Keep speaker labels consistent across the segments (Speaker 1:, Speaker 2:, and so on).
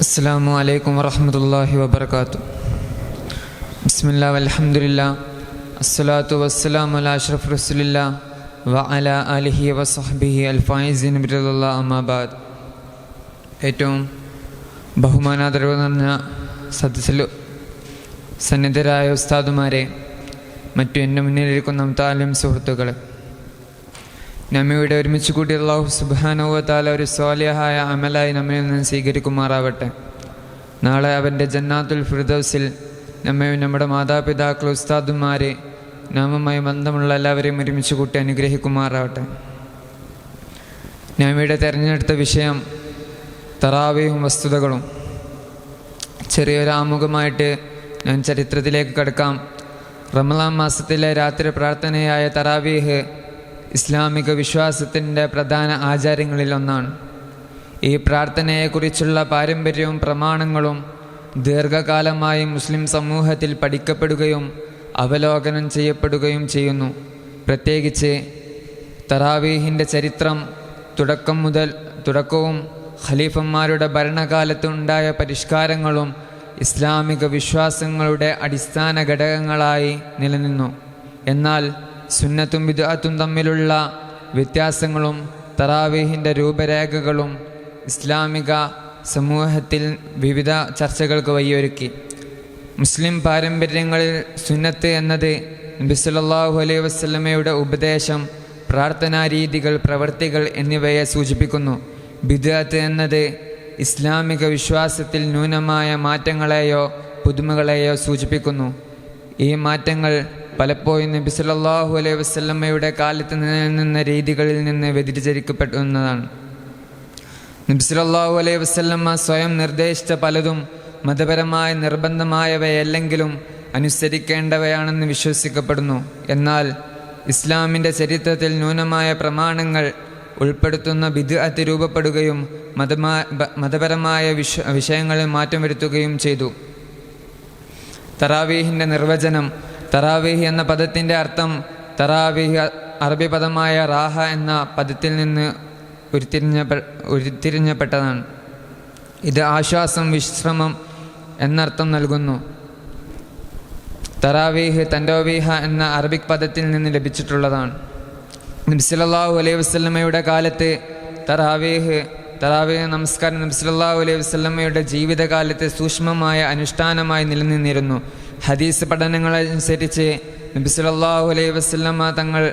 Speaker 1: السلام عليكم ورحمة الله وبركاته بسم الله والحمد لله الصلاة والسلام على أشرف رسول الله وعلى آله وصحبه الفائزين برضا الله أما بعد ഏറ്റവും ബഹുമാനാദരവ് നിറഞ്ഞ സദസ്സിൽ സന്നിധരായ ഉസ്താദുമാരെ മറ്റു എൻ്റെ മുന്നിലിരിക്കുന്ന താലും സുഹൃത്തുക്കളെ നമ്മെ ഇവിടെ ഒരുമിച്ച് കൂട്ടി അള്ളാഹു സുബാനുവത്താല ഒരു സ്വാലിഹായ അമലായി നമ്മിൽ നിന്ന് സ്വീകരിക്കുമാറാവട്ടെ. നാളെ അവന്റെ ജന്നാത്തുൽ ഫിർദൌസിൽ നമ്മയും നമ്മുടെ മാതാപിതാക്കൾ ഉസ്താദുമാരെ നാമുമായി ബന്ധമുള്ള എല്ലാവരെയും ഒരുമിച്ച് കൂട്ടി അനുഗ്രഹിക്കുമാറാവട്ടെ. നമ്മയുടെ തിരഞ്ഞെടുത്ത വിഷയം തറാവയും വസ്തുതകളും. ചെറിയൊരു ആമുഖമായിട്ട് ഞാൻ ചരിത്രത്തിലേക്ക് കടക്കാം. റമലാം മാസത്തിലെ രാത്രി പ്രാർത്ഥനയായ തറാവീഹ് ഇസ്ലാമിക വിശ്വാസത്തിന്റെ പ്രധാന ആചാരങ്ങളിൽ ഒന്നാണ്. ഈ പ്രാർത്ഥനയെക്കുറിച്ചുള്ള പാരമ്പര്യവും പ്രമാണങ്ങളും ദീർഘകാലമായി മുസ്ലിം സമൂഹത്തിൽ പഠിക്കപ്പെടുകയും അവലോകനം ചെയ്യപ്പെടുകയും ചെയ്യുന്നു. പ്രത്യേകിച്ച് തറാവീഹിന്റെ ചരിത്രം തുടക്കം മുതൽ തുടക്കവും ഖലീഫന്മാരുടെ ഭരണകാലത്തുണ്ടായ പരിഷ്കാരങ്ങളും ഇസ്ലാമിക വിശ്വാസങ്ങളുടെ അടിസ്ഥാന ഘടകങ്ങളായി നിലനിന്നു. എന്നാൽ സുന്നത്തും വിദാത്തും തമ്മിലുള്ള വ്യത്യാസങ്ങളും തറാവീഹിന്റെ രൂപരേഖകളും ഇസ്ലാമിക സമൂഹത്തിൽ വിവിധ ചർച്ചകൾക്ക് വഴിയൊരുക്കി. മുസ്ലിം പാരമ്പര്യങ്ങളിൽ സുന്നത്ത് എന്നത് നബി സല്ലല്ലാഹു അലൈഹി വസല്ലമയുടെ ഉപദേശം പ്രാർത്ഥനാ രീതികൾ പ്രവൃത്തികൾ എന്നിവയെ സൂചിപ്പിക്കുന്നു. ബിദാത്ത് എന്നത് ഇസ്ലാമിക വിശ്വാസത്തിൽ ന്യൂനമായ മാറ്റങ്ങളെയോ പുതുമകളെയോ സൂചിപ്പിക്കുന്നു. ഈ മാറ്റങ്ങൾ പലപ്പോഴും നബി സല്ലല്ലാഹു അലൈഹി വസല്ലമയുടെ കാലത്ത് നിലനിന്ന രീതികളിൽ നിന്ന് വ്യതിചരിക്കപ്പെടുന്നതാണ്. നബി സല്ലല്ലാഹു അലൈഹി വസല്ലമ സ്വയം നിർദ്ദേശിച്ച പലതും മതപരമായ നിർബന്ധമായവയല്ലെങ്കിലും അനുസരിക്കേണ്ടവയാണെന്ന് വിശ്വസിക്കപ്പെടുന്നു. എന്നാൽ ഇസ്ലാമിന്റെ ചരിത്രത്തിൽ ന്യൂനമായ പ്രമാണങ്ങൾ ഉൾപ്പെടുത്തുന്ന ബിദ്അത്ത് രൂപപ്പെടുകയും മതപരമായ വിഷ വിഷയങ്ങളിൽ മാറ്റം വരുത്തുകയും ചെയ്തു. തറാവീഹിന്റെ നിർവചനം തറാവീഹ് എന്ന പദത്തിന്റെ അർത്ഥം തറാവീഹ് അറബി പദമായ റാഹ എന്ന പദത്തിൽ നിന്ന് ഉരുത്തിരിഞ്ഞ ഉരുത്തിരിഞ്ഞപ്പെട്ടതാണ്. ഇത് ആശ്വാസം വിശ്രമം എന്നർത്ഥം നൽകുന്നു. തറാവീഹ് തൻഡോവീഹ എന്ന അറബിക് പദത്തിൽ നിന്ന് ലഭിച്ചിട്ടുള്ളതാണ്. നബ്സലല്ലാഹു അലൈഹി വസ്ലമയുടെ കാലത്ത് തറാവീഹ് തറാവീഹ് നമസ്കാരം നബ്സലല്ലാഹു അലൈഹി വസ്ലമയുടെ ജീവിതകാലത്ത് സൂക്ഷ്മമായ അനുഷ്ഠാനമായി നിലനിന്നിരുന്നു. ഹദീസ് പഠനങ്ങളനുസരിച്ച് നബ്സലാഹു അലൈഹി വസ്ലമ തങ്ങൾ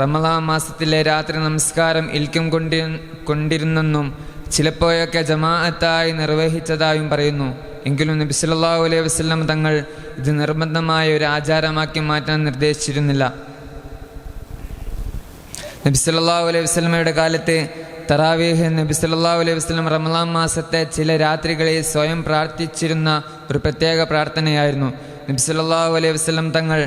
Speaker 1: റമദാ മാസത്തിലെ രാത്രി നമസ്കാരം ഇൽക്കും കൊണ്ടി കൊണ്ടിരുന്നെന്നും ചിലപ്പോഴൊക്കെ ജമാഅത്തായി നിർവഹിച്ചതായും പറയുന്നു. എങ്കിലും നബി സല്ലല്ലാഹു അലൈഹി വസല്ലം തങ്ങൾ ഇത് നിർബന്ധമായ ഒരു ആചാരമാക്കി മാറ്റാൻ നിർദ്ദേശിച്ചിരുന്നില്ല. നബി സല്ലല്ലാഹു അലൈഹി വസ്ലമയുടെ കാലത്ത് തറാവീഹ് നബി സല്ലല്ലാഹു അലൈഹി വസ്ലം റമദാൻ മാസത്തെ ചില രാത്രികളിൽ സ്വയം പ്രാർത്ഥിച്ചിരുന്ന ഒരു പ്രത്യേക പ്രാർത്ഥനയായിരുന്നു. നബി സല്ലല്ലാഹു അലൈഹി വസ്ലം തങ്ങൾ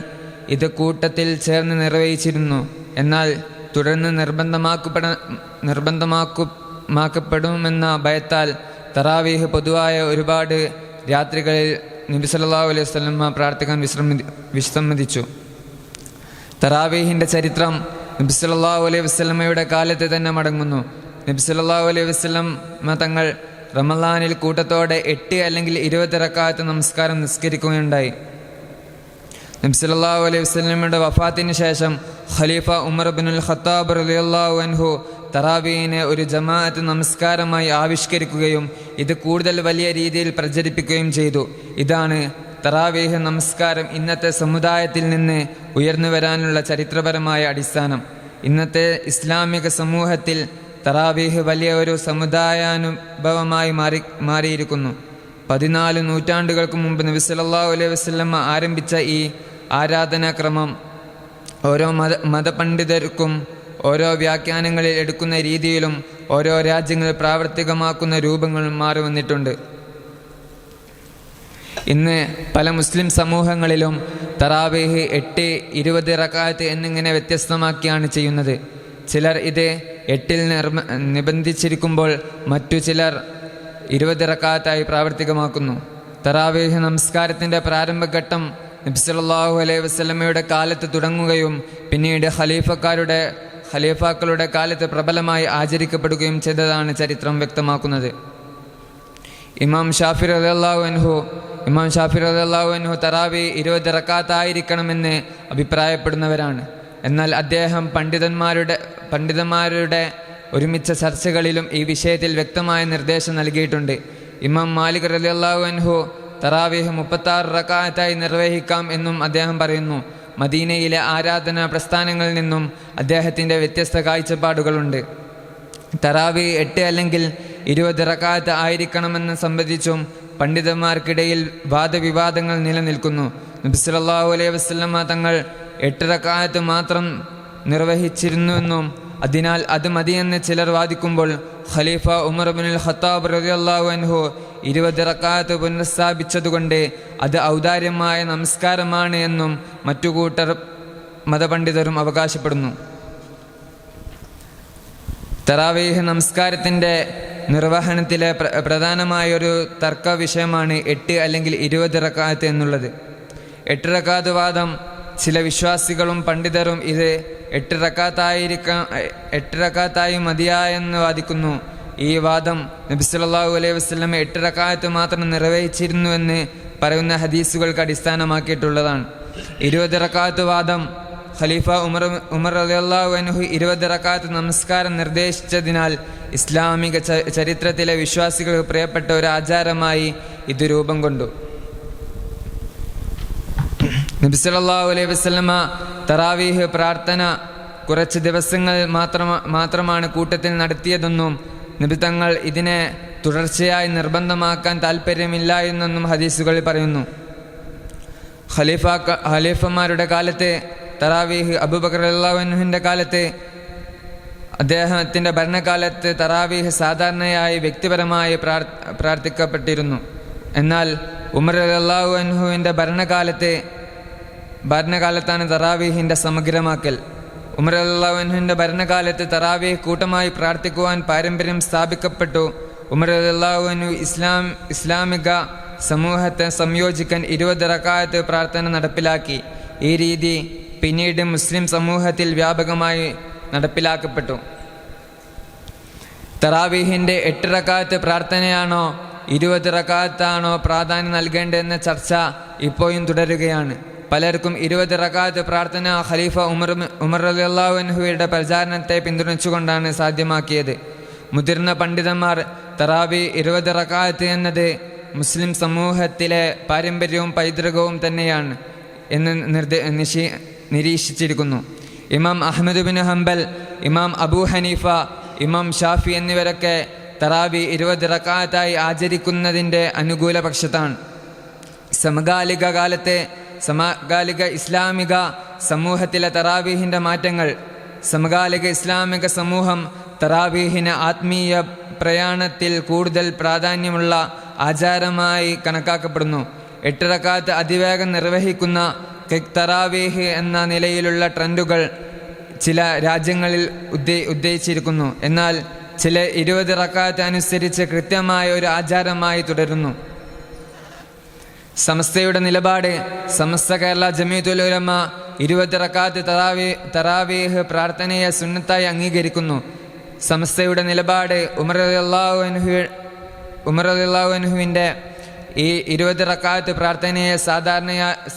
Speaker 1: ഇത് കൂട്ടത്തിൽ ചേർന്ന് നിർവഹിച്ചിരുന്നു. എന്നാൽ തുടർന്ന് നിർബന്ധമാക്കപ്പെട നിർബന്ധമാക്കുമാക്കപ്പെടുമെന്ന ഭയത്താൽ തറാവീഹ് പൊതുവായ ഒരുപാട് രാത്രികളിൽ നബി സല്ലല്ലാഹു അലൈഹി വസല്ലം പ്രാർത്ഥിക്കാൻ വിശ്രമി വിസമ്മതിച്ചു തറാവീഹിന്റെ ചരിത്രം നബി സല്ലല്ലാഹു അലൈഹി വസല്ലമയുടെ കാലത്ത് തന്നെ മടങ്ങുന്നു. നബി സല്ലല്ലാഹു അലൈഹി വസ്ലമ തങ്ങൾ റമലാനിൽ കൂട്ടത്തോടെ എട്ട് അല്ലെങ്കിൽ ഇരുപത് റക്കാത്ത് നമസ്കാരം നിസ്കരിക്കുകയുണ്ടായി. നബി സല്ലല്ലാഹു അലൈഹി വസ്ലമിയുടെ വഫാത്തിന് ശേഷം ഖലീഫ ഉമർ ബിനുൽ ഖത്താബ് റളിയല്ലാഹു അൻഹു തറാബീനെ ഒരു ജമാഅത്ത് നമസ്കാരമായി ആവിഷ്കരിക്കുകയും ഇത് കൂടുതൽ വലിയ രീതിയിൽ പ്രചരിപ്പിക്കുകയും ചെയ്തു. ഇതാണ് തറാവീഹ് നമസ്കാരം ഇന്നത്തെ സമുദായത്തിൽ നിന്ന് ഉയർന്നു വരാനുള്ള ചരിത്രപരമായ അടിസ്ഥാനം. ഇന്നത്തെ ഇസ്ലാമിക സമൂഹത്തിൽ തറാവീഹ് വലിയ ഒരു സമുദായാനുഭവമായി മാറി മാറിയിരിക്കുന്നു. പതിനാല് നൂറ്റാണ്ടുകൾക്ക് മുമ്പ് നബി സല്ലല്ലാഹു അലൈഹി വസല്ലമ ആരംഭിച്ച ഈ ആരാധനാക്രമം ഓരോ മത മതപണ്ഡിതർക്കും ഓരോ വ്യാഖ്യാനങ്ങളിൽ എടുക്കുന്ന രീതിയിലും ഓരോ രാജ്യങ്ങൾ പ്രാവർത്തികമാക്കുന്ന രൂപങ്ങളും മാറി വന്നിട്ടുണ്ട്. ഇന്ന് പല മുസ്ലിം സമൂഹങ്ങളിലും തറാവേഹ് എട്ട് ഇരുപത് റക്കാത്ത് എന്നിങ്ങനെ വ്യത്യസ്തമാക്കിയാണ് ചെയ്യുന്നത്. ചിലർ ഇത് എട്ടിൽ നിർമ്മ നിബന്ധിച്ചിരിക്കുമ്പോൾ മറ്റു ചിലർ ഇരുപത് റക്കാത്തായി പ്രാവർത്തികമാക്കുന്നു. തറാവേഹ് നമസ്കാരത്തിന്റെ പ്രാരംഭഘട്ടം നബ്സലാഹു അലൈഹി വസ്ലമയുടെ കാലത്ത് തുടങ്ങുകയും പിന്നീട് ഖലീഫക്കാരുടെ ഖലീഫാക്കളുടെ കാലത്ത് പ്രബലമായി ആചരിക്കപ്പെടുകയും ചെയ്തതാണ് ചരിത്രം വ്യക്തമാക്കുന്നത്. ഇമാം ഷാഫിർ അലല്ലാഹു അൻഹു ഇമാം ഷാഫിർ അലല്ലാഹു അൻഹു തറാവി ഇരുപത് റക്കാത്തായിരിക്കണമെന്ന് അഭിപ്രായപ്പെടുന്നവരാണ്. എന്നാൽ അദ്ദേഹം പണ്ഡിതന്മാരുടെ പണ്ഡിതന്മാരുടെ ഒരുമിച്ച ചർച്ചകളിലും ഈ വിഷയത്തിൽ വ്യക്തമായ നിർദ്ദേശം നൽകിയിട്ടുണ്ട്. ഇമാം മാലിക് റലിയല്ലാഹു അൻഹു തറാവീഹ് മുപ്പത്താറ് റക്കാത്തായി നിർവഹിക്കാം എന്നും അദ്ദേഹം പറയുന്നു. മദീനയിലെ ആരാധനാ പ്രസ്ഥാനങ്ങളിൽ നിന്നും അദ്ദേഹത്തിന്റെ വ്യത്യസ്ത കാഴ്ചപ്പാടുകളുണ്ട്. തറാവി എട്ട് അല്ലെങ്കിൽ ഇരുപത് റക്കാത്ത് ആയിരിക്കണമെന്ന് സംബന്ധിച്ചും പണ്ഡിതന്മാർക്കിടയിൽ വാദവിവാദങ്ങൾ നിലനിൽക്കുന്നു. നബിസ്വല്ലാഹു അലൈഹി വസ്ലമ തങ്ങൾ എട്ട് റക്കാത്ത് മാത്രം നിർവഹിച്ചിരുന്നുവെന്നും അതിനാൽ അത് മതിയെന്ന് ചിലർ വാദിക്കുമ്പോൾ ഖലീഫ ഉമർ ബിനുൽ ഖത്താബ് റളിയല്ലാഹു അൻഹു ഇരുപത് റക്കാത്ത് പുനഃസ്ഥാപിച്ചതുകൊണ്ട് അത് ഔദാര്യമായ നമസ്കാരമാണ് എന്നും മറ്റു കൂട്ടർ മതപണ്ഡിതരും അവകാശപ്പെടുന്നു. തറാവീഹ് നമസ്കാരത്തിന്റെ നിർവഹണത്തിലെ പ്ര പ്രധാനമായൊരു തർക്ക വിഷയമാണ് എട്ട് അല്ലെങ്കിൽ ഇരുപത് റക്കാത്ത് എന്നുള്ളത്. എട്ട് റക്കാത്ത് വാദം ചില വിശ്വാസികളും പണ്ഡിതരും ഇത് എട്ട് റക്കാത്തായിരിക്കാം എട്ട് റക്കാത്തായി മതിയായെന്ന് വാദിക്കുന്നു. ഈ വാദം നബി സല്ലാഹു അലൈഹി വസ്ലം എട്ട് റക്കാത്ത് മാത്രം നിർവഹിച്ചിരുന്നുവെന്ന് പറയുന്ന ഹദീസുകൾക്ക് അടിസ്ഥാനമാക്കിയിട്ടുള്ളതാണ്. ഇരുപത് റക്കാത്ത് വാദം ഖലീഫ ഉമർ ഉമർ അലിയല്ലാഹു അൻഹു ഇരുപത് റക്കാത്ത് നമസ്കാരം നിർദ്ദേശിച്ചതിനാൽ ഇസ്ലാമിക ചരിത്രത്തിലെ വിശ്വാസികൾക്ക് പ്രിയപ്പെട്ട ഒരു ആചാരമായി ഇത് രൂപം കൊണ്ടു. നബി സല്ലല്ലാഹു അലൈഹി വസല്ലമ തറാവീഹ് പ്രാർത്ഥന കുറച്ച് ദിവസങ്ങൾ മാത്രം മാത്രമാണ് കൂട്ടത്തിൽ നടത്തിയതെന്നും നിബിത്തങ്ങൾ ഇതിനെ തുടർച്ചയായി നിർബന്ധമാക്കാൻ താല്പര്യമില്ല എന്നും ഹദീസുകളിൽ പറയുന്നു. ഖലീഫ ഖലീഫമാരുടെ കാലത്ത് തറാവീഹ് അബൂബക്കർ അള്ളാഹുവിന്റെ കാലത്ത് അദ്ദേഹത്തിന്റെ ഭരണകാലത്ത് തറാവീഹ് സാധാരണയായി വ്യക്തിപരമായി പ്രാർ പ്രാർത്ഥിക്കപ്പെട്ടിരുന്നു. എന്നാൽ ഉമർ അള്ളാഹു അൻഹുവിന്റെ ഭരണകാലത്ത് ഭരണകാലത്താണ് തറാവീഹിന്റെ സമഗ്രമാക്കൽ. അൻഹുവിന്റെ ഭരണകാലത്ത് തറാവീഹ് കൂട്ടമായി പ്രാർത്ഥിക്കുവാൻ പാരമ്പര്യം സ്ഥാപിക്കപ്പെട്ടു. അൻഹു ഇസ്ലാം ഇസ്ലാമിക സമൂഹത്തെ സംയോജിക്കാൻ ഇരുപത് റക്കായത്ത് പ്രാർത്ഥന നടപ്പിലാക്കി. ഈ രീതി പിന്നീട് മുസ്ലിം സമൂഹത്തിൽ വ്യാപകമായി നടപ്പിലാക്കപ്പെട്ടു. തറാവീഹിന്റെ എട്ട് റക്കാത്ത് പ്രാർത്ഥനയാണോ ഇരുപത് റക്കാത്താണോ പ്രാധാന്യം നൽകേണ്ടതെന്ന ചർച്ച ഇപ്പോഴും തുടരുകയാണ്. പലർക്കും ഇരുപത് റക്കാത്ത് പ്രാർത്ഥന ഖലീഫ ഉമർ ഉമർ അള്ളാഹുൻഹുയുടെ പ്രചാരണത്തെ പിന്തുണച്ചുകൊണ്ടാണ് സാധ്യമാക്കിയത്. മുതിർന്ന പണ്ഡിതന്മാർ തറാവി ഇരുപത് റക്കാത്ത് എന്നത് മുസ്ലിം സമൂഹത്തിലെ പാരമ്പര്യവും പൈതൃകവും തന്നെയാണ് എന്ന് നിർദ്ദേ നിരീക്ഷിച്ചിരിക്കുന്നു. ഇമാം അഹമ്മദ് ബിൻ ഹംബൽ ഇമാം അബൂ ഹനീഫ ഇമാം ഷാഫി എന്നിവരൊക്കെ തറാവി ഇരുപത് റക്കാത്തായി ആചരിക്കുന്നതിന്റെ അനുകൂല പക്ഷത്താണ് സമകാലിക കാലത്തെ സമകാലിക ഇസ്ലാമിക സമൂഹത്തിലെ തറാവീഹിന്റെ മാറ്റങ്ങൾ സമകാലിക ഇസ്ലാമിക സമൂഹം തറാവീഹിന് ആത്മീയ പ്രയാണത്തിൽ കൂടുതൽ പ്രാധാന്യമുള്ള ആചാരമായി കണക്കാക്കപ്പെടുന്നു. എട്ടിറക്കാത്ത് അതിവേഗം നിർവഹിക്കുന്ന കെക് തറാവീഹ് എന്ന നിലയിലുള്ള ട്രെൻഡുകൾ ചില രാജ്യങ്ങളിൽ ഉദ്ദേ ഉദ്ദേശിച്ചിരിക്കുന്നു എന്നാൽ ചില ഇരുപത് റക്കാത്ത് അനുസരിച്ച് കൃത്യമായ ഒരു ആചാരമായി തുടരുന്നു. സമസ്തയുടെ നിലപാട് സമസ്ത കേരള ജമീത്തുൽ ഉലമ ഇരുപത് റക്കാത്ത് തറാവേ തറാവീഹ് പ്രാർത്ഥനയെ സുന്നത്തായി അംഗീകരിക്കുന്നു. സമസ്തയുടെ നിലപാട് ഉമർ അള്ളാഹുഅൻഹു ഉമർ അള്ളാഹുഅൻഹുവിന്റെ ഈ ഇരുപത് റക്കാത്ത് പ്രാർത്ഥനയെ സാധാരണ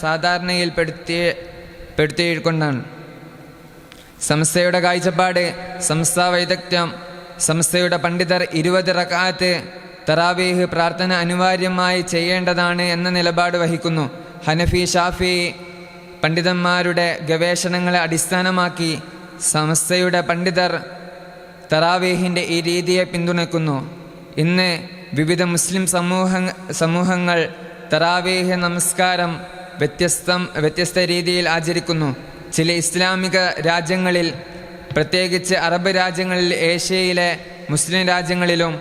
Speaker 1: സാധാരണയിൽ പെടുത്തി പെടുത്തിക്കൊണ്ടാണ്. സംസ്ഥയുടെ കാഴ്ചപ്പാട് സംസ്ഥ വൈദഗ്ധ്യം സംസ്ഥയുടെ പണ്ഡിതർ ഇരുപത് റക്കാത്ത് തറാവീഹ് പ്രാർത്ഥന അനിവാര്യമായി ചെയ്യേണ്ടതാണ് എന്ന നിലപാട് വഹിക്കുന്നു. ഹനഫി ഷാഫി പണ്ഡിതന്മാരുടെ ഗവേഷണങ്ങളെ അടിസ്ഥാനമാക്കി സംസ്ഥയുടെ പണ്ഡിതർ തറാവീഹിന്റെ ഈ രീതിയെ പിന്തുണയ്ക്കുന്നു. ഇന്ന് വിവിധ മുസ്ലിം സമൂഹ സമൂഹങ്ങൾ തറാവീഹ് നമസ്കാരം വ്യത്യസ്തം വ്യത്യസ്ത രീതിയിൽ ആചരിക്കുന്നു. ചില ഇസ്ലാമിക രാജ്യങ്ങളിൽ പ്രത്യേകിച്ച് അറബ് രാജ്യങ്ങളിൽ ഏഷ്യയിലെ മുസ്ലിം രാജ്യങ്ങളിലും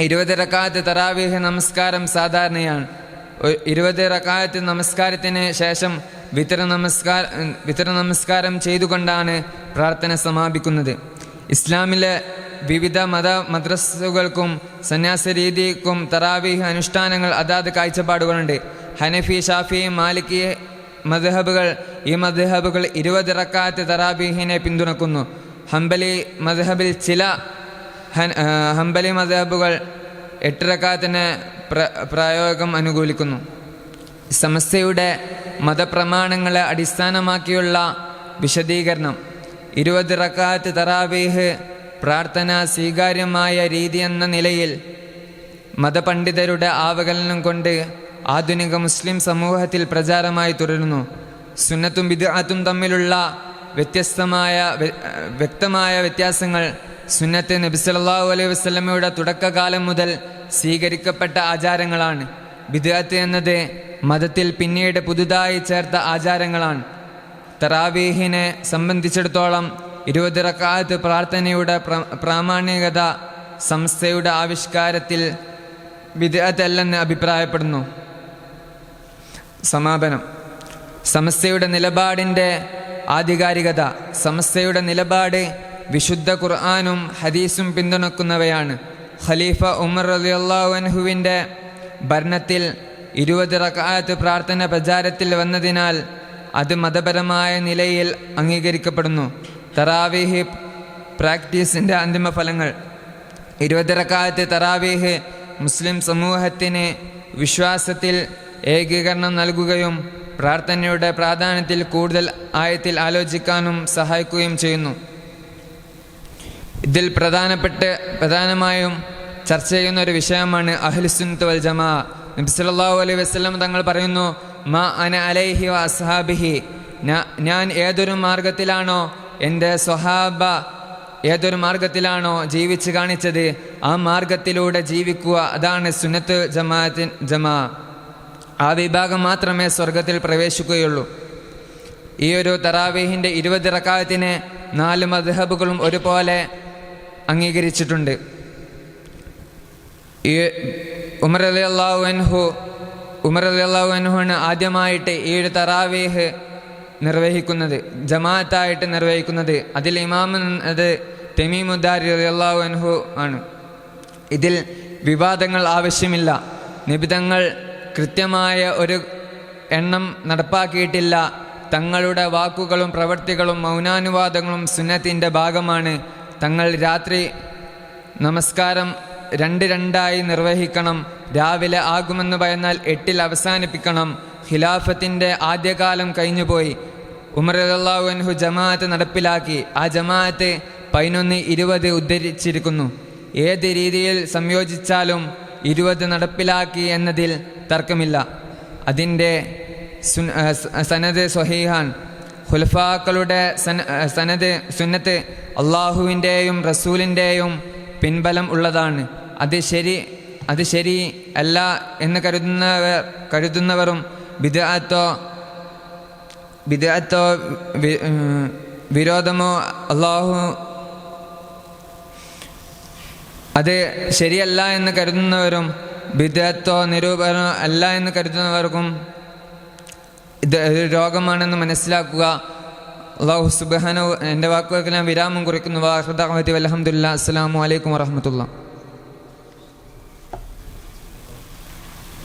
Speaker 1: ഇരുപത് റക്കാത്ത് തറാവീഹ് നമസ്കാരം സാധാരണയാണ്. ഇരുപത് റക്കാത്ത് നമസ്കാരത്തിന് ശേഷം വിതര നമസ്കാര വിതര നമസ്കാരം ചെയ്തുകൊണ്ടാണ് പ്രാർത്ഥന സമാപിക്കുന്നത്. ഇസ്ലാമിലെ വിവിധ മത മദ്രസകൾക്കും സന്യാസ രീതിക്കും തറാവീഹ് അനുഷ്ഠാനങ്ങൾ അതാത് കാഴ്ചപ്പാടുകളുണ്ട്. ഹനഫി ഷാഫി മാലിക്കി മദ്ഹബുകൾ ഈ മദ്ഹബുകൾ ഇരുപത് റക്കാത്ത് തറാബീഹിനെ പിന്തുണക്കുന്നു. ഹംബലി മദ്ഹബിൽ ചില ഹംബലി മദ്ഹബുകൾ എട്ടിറക്കാത്തിന് പ്ര പ്രായോഗം അനുകൂലിക്കുന്നു. സമസ്തയുടെ മതപ്രമാണങ്ങളെ അടിസ്ഥാനമാക്കിയുള്ള വിശദീകരണം. ഇരുപത് റക്കാത്ത് തറാവീഹ് പ്രാർത്ഥന സ്വീകാര്യമായ രീതി എന്ന നിലയിൽ മതപണ്ഡിതരുടെ ആവകലനം കൊണ്ട് ആധുനിക മുസ്ലിം സമൂഹത്തിൽ പ്രചാരമായി തുടരുന്നു. സുന്നത്തും വിദ്യാത്തും തമ്മിലുള്ള വ്യത്യസ്തമായ വ്യക്തമായ വ്യത്യാസങ്ങൾ സുന്നത്ത് നബി സല്ലല്ലാഹു അലൈഹി വസല്ലമയുടെ തുടക്കകാലം മുതൽ സ്വീകരിക്കപ്പെട്ട ആചാരങ്ങളാണ്. ബിദ്അത്ത് എന്നത് മതത്തിൽ പിന്നീട് പുതുതായി ചേർത്ത ആചാരങ്ങളാണ്. തറാവീഹിനെ സംബന്ധിച്ചിടത്തോളം ഇരുപത് റക്കാത്ത് പ്രാർത്ഥനയുടെ പ്രാമാണികത സംസ്ഥയുടെ ആവിഷ്കാരത്തിൽ വിദഗ്ധല്ലെന്ന് അഭിപ്രായപ്പെടുന്നു. സമാപനം. സംസ്ഥയുടെ നിലപാടിന്റെ ആധികാരികത. സംസ്ഥയുടെ നിലപാട് വിശുദ്ധ ഖുർആാനും ഹദീസും പിന്തുണക്കുന്നവയാണ്. ഖലീഫ ഉമർ റലിയല്ലാഹുവിന്റെ ഭരണത്തിൽ ഇരുപത് റക്കാത്ത് പ്രാർത്ഥന പ്രചാരത്തിൽ വന്നതിനാൽ അത് മതപരമായ നിലയിൽ അംഗീകരിക്കപ്പെടുന്നു. തറാവീഹ് പ്രാക്ടീസിന്റെ അന്തിമ ഫലങ്ങൾ. ഇരുപത് റക്കാലത്ത് തറാവീഹ് മുസ്ലിം സമൂഹത്തിന് വിശ്വാസത്തിൽ ഏകീകരണം നൽകുകയും പ്രാർത്ഥനയുടെ പ്രാധാന്യത്തിൽ കൂടുതൽ ആയത്തിൽ ആലോചിക്കാനും സഹായിക്കുകയും ചെയ്യുന്നു. ഇതിൽ പ്രധാനപ്പെട്ട് പ്രധാനമായും ചർച്ച ചെയ്യുന്ന ഒരു വിഷയമാണ് അഹ്ലുസുന്നത്ത് വൽ ജമാ. നബി സല്ലല്ലാഹു അലൈഹി വസല്ലം തങ്ങൾ പറയുന്നു മാ അന അലൈഹി വ അസ്ഹാബിഹി. ഞാൻ ഏതൊരു മാർഗത്തിലാണോ എന്റെ സ്വഹാബ ഏതൊരു മാർഗത്തിലാണോ ജീവിച്ച് കാണിച്ചത് ആ മാർഗത്തിലൂടെ ജീവിക്കുക അതാണ് സുന്നത്ത് ജമാഅത്തിൻ ജമാ. ആ വിഭാഗം മാത്രമേ സ്വർഗത്തിൽ പ്രവേശിക്കുകയുള്ളൂ. ഈ ഒരു തറാവീഹിന്റെ ഇരുപത് റക്കായത്തിന് നാല് മദ്ഹബുകളും ഒരുപോലെ അംഗീകരിച്ചിട്ടുണ്ട്. ഈ ഉമർ അലി അള്ളാഹു അൻഹു ഉമർ അലി അള്ളാഹു അൻഹുവാണ് ആദ്യമായിട്ട് ഏഴ് തറാവേഹ് നിർവഹിക്കുന്നത് ജമാഅത്തായിട്ട് നിർവഹിക്കുന്നത് അതിൽ ഇമാം അത് തെമീമുദ്ദാരി അലി അള്ളാഹു അൻഹു ആണ്. ഇതിൽ വിവാദങ്ങൾ ആവശ്യമില്ല. നിബിതങ്ങൾ കൃത്യമായ ഒരു എണ്ണം നടപ്പാക്കിയിട്ടില്ല. തങ്ങളുടെ വാക്കുകളും പ്രവൃത്തികളും മൗനാനുവാദങ്ങളും സുന്നത്തിന്റെ ഭാഗമാണ്. തങ്ങൾ രാത്രി നമസ്കാരം രണ്ട് രണ്ടായി നിർവഹിക്കണം. രാവിലെ ആകുമെന്ന് പറഞ്ഞാൽ എട്ടിൽ അവസാനിപ്പിക്കണം. ഖിലാഫത്തിന്റെ ആദ്യകാലം കഴിഞ്ഞുപോയി. ഉമർ അൻഹു ജമാഅത്ത് നടപ്പിലാക്കി. ആ ജമാഅത്ത് പതിനൊന്ന് ഇരുപത് ഉദ്ധരിച്ചിരിക്കുന്നു. ഏത് രീതിയിൽ സംയോജിച്ചാലും ഇരുപത് നടപ്പിലാക്കി എന്നതിൽ തർക്കമില്ല. അതിന്റെ സനത് സൊഹീഹാൻ ഖുൽഫാക്കളുടെ സന സനത് സുന്നത്ത് അള്ളാഹുവിന്റെയും റസൂലിന്റെയും പിൻബലം ഉള്ളതാണ്. അത് ശരി അത് ശരി അല്ല എന്ന് കരുതുന്നവർ കരുതുന്നവരും ബിദഅത്തോ ബിദഅത്തോ വിരോധമോ അള്ളാഹു അത് ശരിയല്ല എന്ന് കരുതുന്നവരും ബിദഅത്തോ നിരൂപണോ അല്ല എന്ന് കരുതുന്നവർക്കും ഇത് ഒരു രോഗമാണെന്ന് മനസ്സിലാക്കുക. അള്ളാഹു സുബാനോ എന്റെ വാക്കുകൾക്ക് ഞാൻ വിരാമം കുറിക്കുന്നു. വാഹൃദാഹമതി അലഹമുല്ല അസ്സാം വലൈക്കും വാഹമത്തുള്ള